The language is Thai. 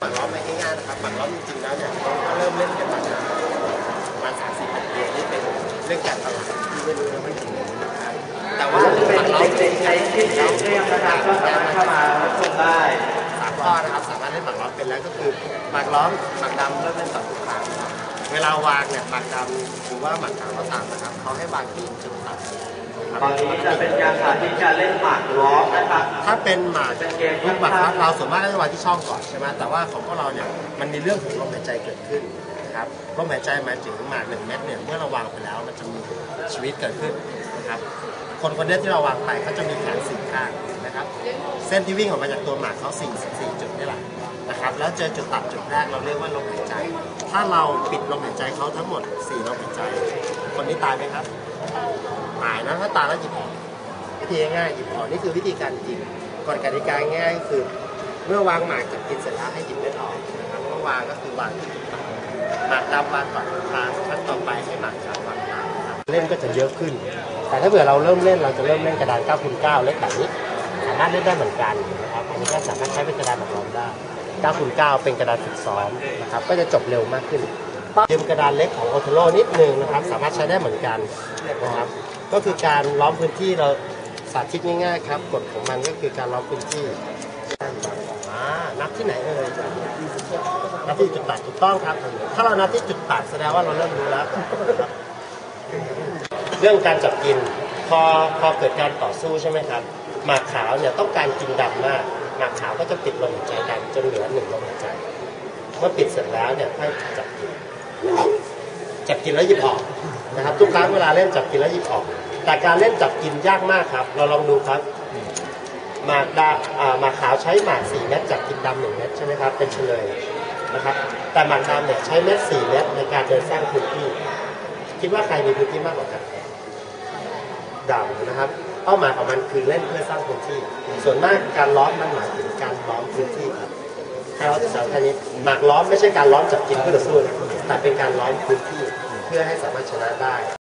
หมากล้อมไม่ง่ายนะครับหมากล้อมจริงๆแล้วเนี่ยก็เริ่มเล่นกันมาประมาณสามสิบปีนี่เป็นเรื่องการตลาดที่ไม่รู้นะไม่ถึงแต่ว่าเป็นหมากล้อมจเด็ริกงๆใช้แล้วเรียงนะครับก็สามารถเข้ามารับชมได้สามข้อนะครับสามารถเล่นหมากล้อมเป็นแล้วก็คือหมากล้อมหมากดำเริ่มเล่นต่องครั้งครับ เวลาวางเนี่ยหมากดำหรือว่าหมากขาวก็ตามนะครับเขาให้วางที่จุดตัดนะครับตอนนี้จะเป็นการสาธิตการเล่นหมากล้อมนะครับ ถ้าเป็นหมากเป็นเกมลูกหมากครับเราส่วนมากก็จะวางที่ช่องก่อนใช่ไหมแต่ว่าของพวกเราเนี่ยมันมีเรื่องของลมหายใจเกิดขึ้นนะครับลมหายใจหมายถึงหมากหนึ่งเม็ดเนี่ยเมื่อเราวางไปแล้วมันจะมีชีวิตเกิดขึ้นนะครับคนคนนี้ที่เราวางไปเขาจะมีแขนสี่ข้างนะครับ เส้นที่วิ่งออกมาจากตัวหมากเขา44จุดนี่แหละนะครับแล้วเจอจุดตัดจุดแรกเราเรียกว่าลมหายใจ ถ้าเราปิดลมหายใจเขาทั้งหมด4ลมหายใจ คนนี้ตายไหมครับ ตายนะถ้าตายแล้วหยิบออกวิธีง่ายหยิบออกนี่คือวิธีการกินกฎกติกาง่ายคือ เมื่อวางหมากจับกินเสร็จแล้วให้หยิบเลือดออกนะครับเมื่อวางก็คือวางหมากดำวางก่อนทางขั้นต่อไปให้หมากขาววางตามนะครับเล่นก็จะเยอะขึ้น แต่ถ้าเผื่อเราเริ่มเล่นเราจะเริ่มเล่นกระดาน9คูณ9เล็กแบบนี้สามารถเล่นได้เหมือนกันนะครับอันนี้ก็สามารถใช้เป็นกระดานแบบรองได้9คูณ9เป็นกระดานฝึกซ้อมนะครับก็จะจบเร็วมากขึ้น ยืมกระดานเล็กของโอโทโรนิดนึงนะครับ สามารถใช้ได้เหมือนกันนะครับ ก็คือการล้อมพื้นที่เราสาธิตง่ายๆครับกฎของมันก็คือการล้อมพื้นที่นับที่ไหนเอ่ยนับที่จุดตัดถูกต้องครับ ถ้าเรานับที่จุดตัดแสดงว่าเราเริ่มรู้แล้วครับเรื่องการจับกินพอพอเกิดการต่อสู้ใช่ไหมครับหมากขาวเนี่ยต้องการกินดำมากหมากขาวก็จะปิดลมหายใจดำจนเหลือหนึ่งลมหายใจ เมื่อปิดเสร็จแล้วเนี่ยให้จับกิน จับกินแล้วหยิบออกนะครับทุกครั้งเวลาเล่นจับกินแล้วหยิบออก แต่การเล่นจับกินยากมากครับ เราลองดูครับหมากดาอ่าหมากขาวใช้หมากสี่เม็ดจับกินดำหนึ่งเม็ดใช่ไหมครับ เป็นเฉลยนะครับ แต่หมากดำเนี่ยใช้เม็ดสี่เม็ดในการเดินสร้างพื้นที่ คิดว่าใครมีพื้นที่มากกว่ากันดำนะครับเป้าหมายของมันคือเล่นเพื่อสร้างพื้นที่ ส่วนมากการล้อมมันหมายถึงการล้อมพื้นที่ครับให้เราสำคัญนี้หมากล้อมไม่ใช่การล้อมจับกินเพื่อต่อสู้นะแต่เป็นการล้อมพื้นที่ เพื่อให้สามารถชนะได้